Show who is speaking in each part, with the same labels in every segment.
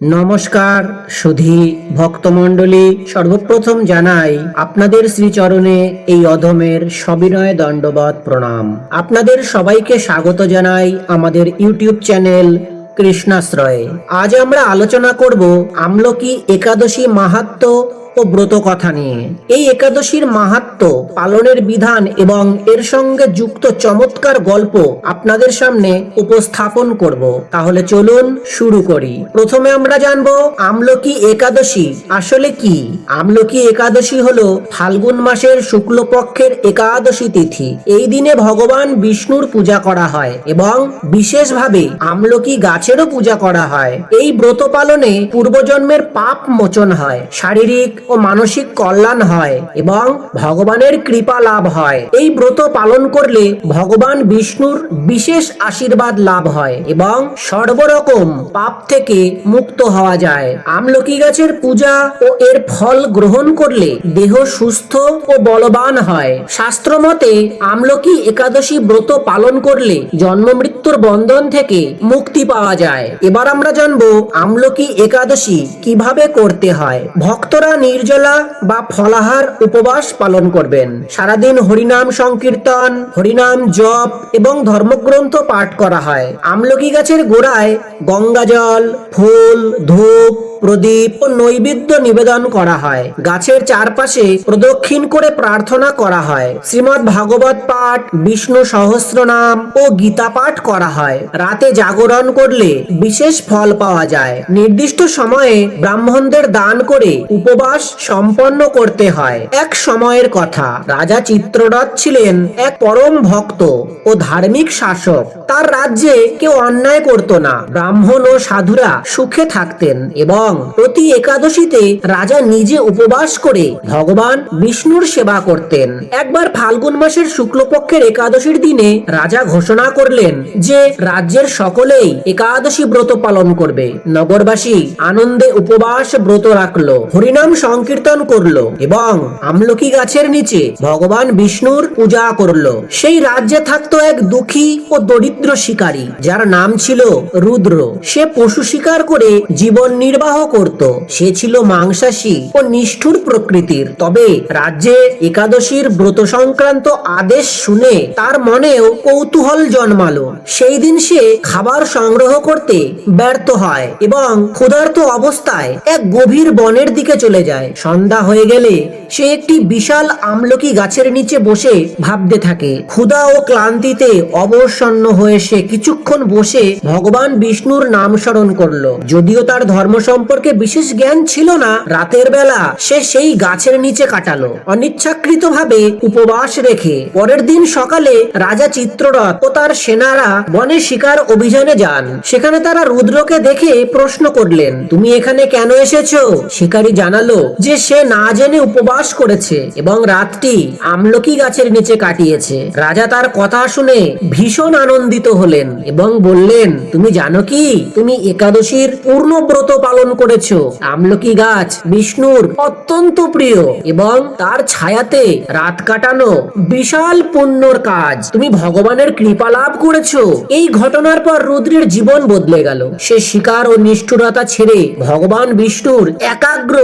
Speaker 1: নমস্কার, সুধি ভক্তমণ্ডলী। সর্বপ্রথম জানাই আপনাদের শ্রীচরণে এই অধমের সবিনয় দণ্ডবত প্রণাম। আপনাদের সবাইকে স্বাগত জানাই আমাদের ইউটিউব চ্যানেল কৃষ্ণাশ্রয়ে। আজ আমরা আলোচনা করব আমলকি একাদশী মাহাত্ম ও ব্রত কথা নিয়ে। এই একাদশীর মাহাত্ম পালনের বিধান এবং এর সঙ্গে যুক্ত চমৎকার গল্প আপনাদের সামনে উপস্থাপন করব। তাহলে চলুন শুরু করি। প্রথমে আমরা জানব, আমলকি একাদশী আসলে কি? আমলকি একাদশী হলো ফাল্গুন মাসের শুক্লপক্ষের একাদশী তিথি। এই দিনে ভগবান বিষ্ণুর পূজা করা হয় এবং বিশেষভাবে আমলকি গাছেরও পূজা করা হয়। এই ব্রত পালনে পূর্বজন্মের পাপ মোচন হয়। শারীরিক ও মানসিক কল্যাণ হয় এবং ভগবানের কৃপা লাভ হয়। এই ব্রত পালন করলে ভগবান বিষ্ণুর বিশেষ আশীর্বাদ লাভ হয় এবং সর্বরকম পাপ থেকে মুক্ত হওয়া যায়। আমলকি গাছের পূজা ও এর ফল গ্রহণ করলে দেহ সুস্থ ও বলবান হয়। শাস্ত্র মতে আমলকি একাদশী ব্রত পালন করলে জন্ম মৃত্যুর বন্ধন থেকে মুক্তি পাওয়া যায়। এবার আমরা জানব আমলকি একাদশী কীভাবে করতে হয়। ভক্তরা নির্জলা বা ফলাহার উপবাস পালন করবেন। সারাদিন হরিনাম সংকীর্তন, হরিনাম জপ এবং ধর্মগ্রন্থ পাঠ করা হয়। আমলকি গাছের গোড়ায় গঙ্গা জল, ফুল, ধূপ, প্রদীপ ও নৈবেদ্য নিবেদন করা হয়। গাছের চারপাশে প্রদক্ষিণ করে প্রার্থনা করা হয়। শ্রীমৎ ভাগবত পাঠ, বিষ্ণু সহস্রনাম ও গীতা পাঠ করা হয়। রাতে জাগরণ করলে বিশেষ ফল পাওয়া যায়। নির্দিষ্ট সময়ে ব্রাহ্মণদের দান করে উপবাস সম্পন্ন করতে হয়। এক সময়ের কথা। রাজা চিত্ররথ ছিলেন এক পরম ভক্ত ও ধার্মিক শাসক। তার রাজ্যে কেউ অন্যায় করত না। ব্রাহ্মণ ও সাধুরা সুখে থাকতেন এবং প্রতি একাদশীতে রাজা নিজে উপবাস করে ভগবান বিষ্ণুর সেবা করতেন। একবার ফাল্গুন মাসের শুক্লপক্ষের একাদশীর দিনে রাজা ঘোষণা করলেন যে রাজ্যের সকলেই একাদশী ব্রত পালন করবে। নগরবাসী আনন্দে উপবাস ব্রত রাখল। হরিনাম সংকীর্তন করল এবং আমলকি গাছের নিচে ভগবান বিষ্ণুর পূজা করল। সেই রাজ্যে থাকতো এক দুঃখী ও দরিদ্র শিকারী, যার নাম ছিল রুদ্র। সে পশু শিকার করে জীবন নির্বাহ করত। সে ছিল মাংসাশী ও নিষ্ঠুর প্রকৃতির। তবে রাজ্যে একাদশীর ব্রত সংক্রান্ত আদেশ শুনে তার মনেও কৌতূহল জন্মালো। সেই দিন সে খাবার সংগ্রহ করতে ব্যর্থ হয় এবং ক্ষুধার্ত অবস্থায় এক গভীর বনের দিকে চলে যায়। সন্ধ্যা হয়ে গেলে সে একটি বিশাল আমলকি গাছের নিচে বসে ভাবতে থাকে। ক্ষুধা ও ক্লান্তিতে অবসন্ন হয়ে সে কিছুক্ষণ বসে ভগবান বিষ্ণুর নাম স্মরণ করল। যদিও তার ধর্ম সম্পর্কে বিশেষ জ্ঞান ছিল না, রাতের বেলা সে সেই গাছের নিচে কাটালো। অনিচ্ছাকৃত ভাবে উপবাস রেখে পরের দিন সকালে রাজা চিত্ররথ ও তার সেনারা বনে শিকার অভিযানে যান। সেখানে তারা রুদ্রকে দেখে প্রশ্ন করলেন, তুমি এখানে কেন এসেছ? শিকারী জানালো যে সে না জেনে উপবাস করেছে এবং রাতটি আমলকি গাছের নিচে কাটিয়েছে। রাজা তার কথা শুনে ভীষণ আনন্দিত হলেন এবং বললেন, তুমি জানো কি? তুমি একাদশীর পূর্ণ ব্রত পালন করেছ। আমলকি গাছ বিষ্ণুর অত্যন্ত প্রিয় এবং তার ছায়াতে রাত কাটানো বিশাল পুণ্যর কাজ। তুমি ভগবানের কৃপা লাভ করেছ। এই ঘটনার পর রুদ্রের জীবন বদলে গেল। সে শিকার ও নিষ্ঠুরতা ছেড়ে ভগবান বিষ্ণুর একাগ্র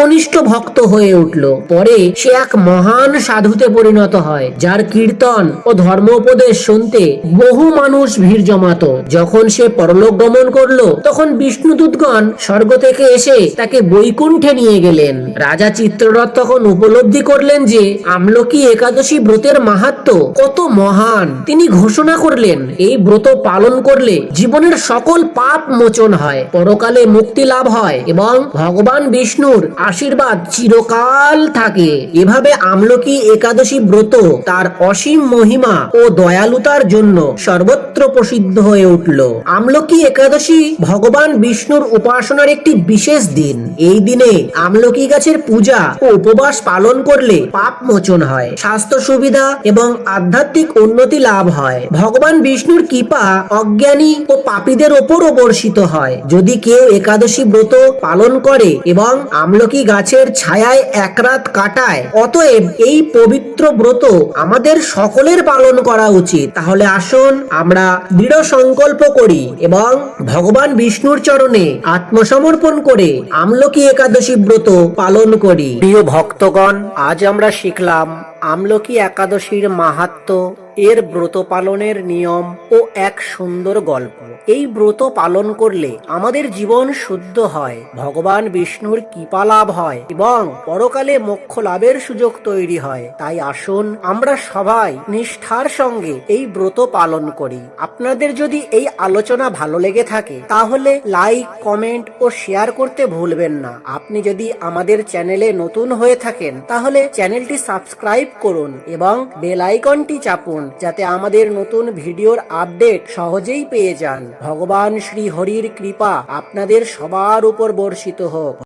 Speaker 1: একনিষ্ঠ ভক্ত হয়ে উঠল। পরে সে এক মহান সাধুতে পরিণত হয়, যার কীর্তন ও ধর্মোপদেশ শুনতে বহু মানুষ ভিড় জমাতো। যখন সে পরলোক গমন করল, তখন বিষ্ণুদূতগণ স্বর্গ থেকে এসে তাকে বৈকুণ্ঠে নিয়ে গেলেন। রাজা চিত্ররথ তখন উপলব্ধি করলেন যে, আমলকি একাদশী ব্রতের মাহাত্ম কত মহান। তিনি ঘোষণা করলেন, এই ব্রত পালন করলে জীবনের সকল পাপ মোচন হয়, পরকালে মুক্তি লাভ হয় এবং ভগবান বিষ্ণুর আশীর্বাদ চিরকাল থাকে। এভাবে আমলকি একাদশী ব্রত তার অসীম মহিমা ও দয়ালুতার জন্য সর্বত্র প্রসিদ্ধ হয়ে উঠল। আমলকি একাদশী ভগবান বিষ্ণুর উপাসনার একটি বিশেষ দিন। এই দিনে আমলকি গাছের পূজা ও উপবাস পালন করলে পাপ মোচন হয়, স্বাস্থ্য সুবিধা এবং আধ্যাত্মিক উন্নতি লাভ হয়। ভগবান বিষ্ণুর কৃপা অজ্ঞানী ও পাপীদের ওপরও বর্ষিত হয়। যদি কেউ একাদশী ব্রত পালন করে এবং আমলকি আমলকি গাছের ছায়ায় এক রাত কাটায়। অতএব এই পবিত্র ব্রত আমাদের সকলের পালন করা উচিত। তাহলে আসুন আমরা দৃঢ় সংকল্প করি এবং ভগবান বিষ্ণুর চরণে আত্মসমর্পণ করে আমলকি একাদশী ব্রত পালন করি। প্রিয় ভক্তগণ, আজ আমরা শিখলাম আমলকি একাদশীর মাহাত্ম্য এর ব্রত পালনের নিয়ম ও এক সুন্দর গল্প। এই ব্রত পালন করলে আমাদের জীবন শুদ্ধ হয়, ভগবান বিষ্ণুর কৃপা লাভ হয় এবং পরকালে মোক্ষ লাভের সুযোগ তৈরি হয়। তাই আসুন আমরা সবাই নিষ্ঠার সঙ্গে এই ব্রত পালন করি। আপনাদের যদি এই আলোচনা ভালো লেগে থাকে, তাহলে লাইক, কমেন্ট ও শেয়ার করতে ভুলবেন না। আপনি যদি আমাদের চ্যানেলে নতুন হয়ে থাকেন, তাহলে চ্যানেলটি সাবস্ক্রাইব করুন এবং বেল আইকনটি চাপুন। যাতে আমাদের নতুন ভিডিওর আপডেট সহজেই পেয়ে যান। ভগবান শ্রী হরির কৃপা আপনাদের সবার উপর বর্ষিত হোক।